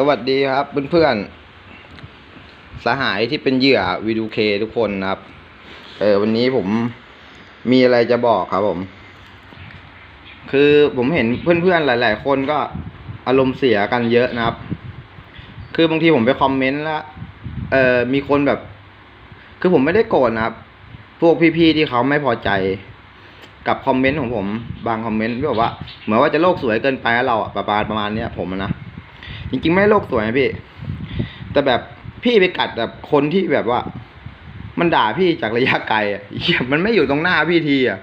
สวัสดีครับเพื่อนๆสหายที่เป็นเหยื่อวีดูเคทุกคนนะครับ เออวันนี้ผมมีอะไรจะบอกครับผม คือผมเห็นเพื่อนๆหลาย ๆ คนก็อารมณ์เสียกันเยอะนะครับ คือบางทีผมไปคอมเมนต์แล้วเออมีคนแบบ คือผมไม่ได้โกรธนะครับ พวกพี่ๆที่เขาไม่พอใจกับคอมเมนต์ของผม บางคอมเมนต์ที่บอกว่า เหมือนว่าจะโลกสวยเกินไปแล้วเราอะประมาณประมาณเนี้ยผมนะ จริงๆไม่โลกสวยนะพี่ แต่แบบพี่ไปกัดแบบคนที่แบบว่า มันด่าพี่จากระยะไกลอะเหี้ยมันไม่อยู่ตรงหน้าพี่ทีอะ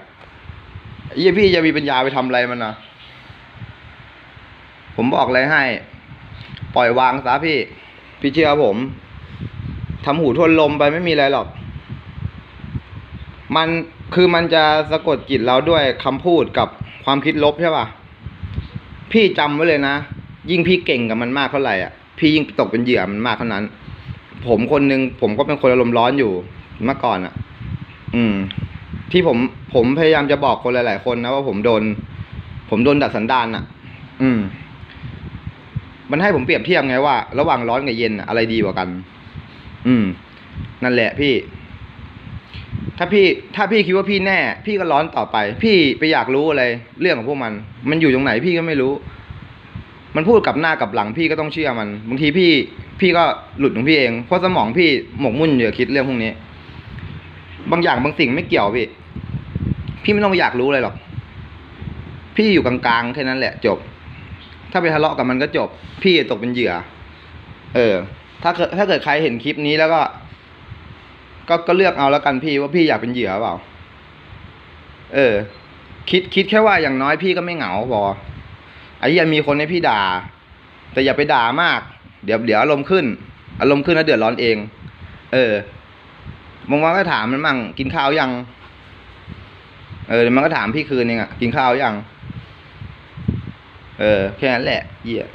เยี่ยพี่จะมีปัญญาไปทำอะไรมันนะผมบอกเลยให้ ปล่อยวางซะพี่ พี่เชื่อผมทำหูทวนลมไปไม่มีอะไรหรอก มันคือมันจะสะกดจิตเราด้วยคำพูดกับความคิดลบใช่ป่ะ พี่จำไว้เลยนะ ยิ่งพี่เก่งกับมันมากเท่าไหร่อะพี่ยิ่งตกเป็นเหยื่อมันมากเท่านั้น ผมคนหนึ่งผมก็เป็นคนอารมณ์ร้อนอยู่เมื่อก่อนอะ อืม ที่ผมผมพยายามจะบอกคนหลาย ๆ คนนะว่าผมโดน ผมโดนดัดสันดานอะ อืม มันให้ผมเปรียบเทียบไงว่า ระหว่างร้อนกับเย็นอะไรดีกว่ากัน อืม นั่นแหละพี่ ถ้าพี่ ถ้าพี่คิดว่าพี่แน่ พี่ก็ร้อนต่อไป พี่ไปอยากรู้อะไร เรื่องของพวกมัน มันอยู่ตรงไหนพี่ก็ไม่รู้ มันพูดกับหน้ากับหลังพี่ก็ต้องเชื่อมันบางทีพี่พี่ก็หลุดของพี่เองเพราะสมองพี่หมกมุ่นอยู่กับคิดเรื่องพวกนี้ บางอย่างบางสิ่งไม่เกี่ยวพี่ พี่ไม่ต้องอยากรู้อะไรหรอก พี่อยู่กลางๆแค่นั้นแหละจบ ถ้าไปทะเลาะกับมันก็จบ พี่ตกเป็นเหยื่อ เออ ถ้าเกิดถ้าเกิดใครเห็นคลิปนี้แล้วก็ ก็ก็เลือกเอาแล้วกันพี่ว่าพี่อยากเป็นเหยื่อเปล่า เออ คิดคิดแค่ว่าอย่างน้อยพี่ก็ไม่เหงาพอ ไอ้ยังมีคนให้พี่ด่า แต่อย่าไปด่ามาก เดี๋ยวเดี๋ยวอารมณ์ขึ้น อารมณ์ขึ้นแล้วเดือดร้อนเอง เออบางวันก็ถามมันมั่งกินข้าวยัง เออมันก็ถามพี่คืนเองอะกินข้าวยัง เออ แค่นั้นแหละเหี้ย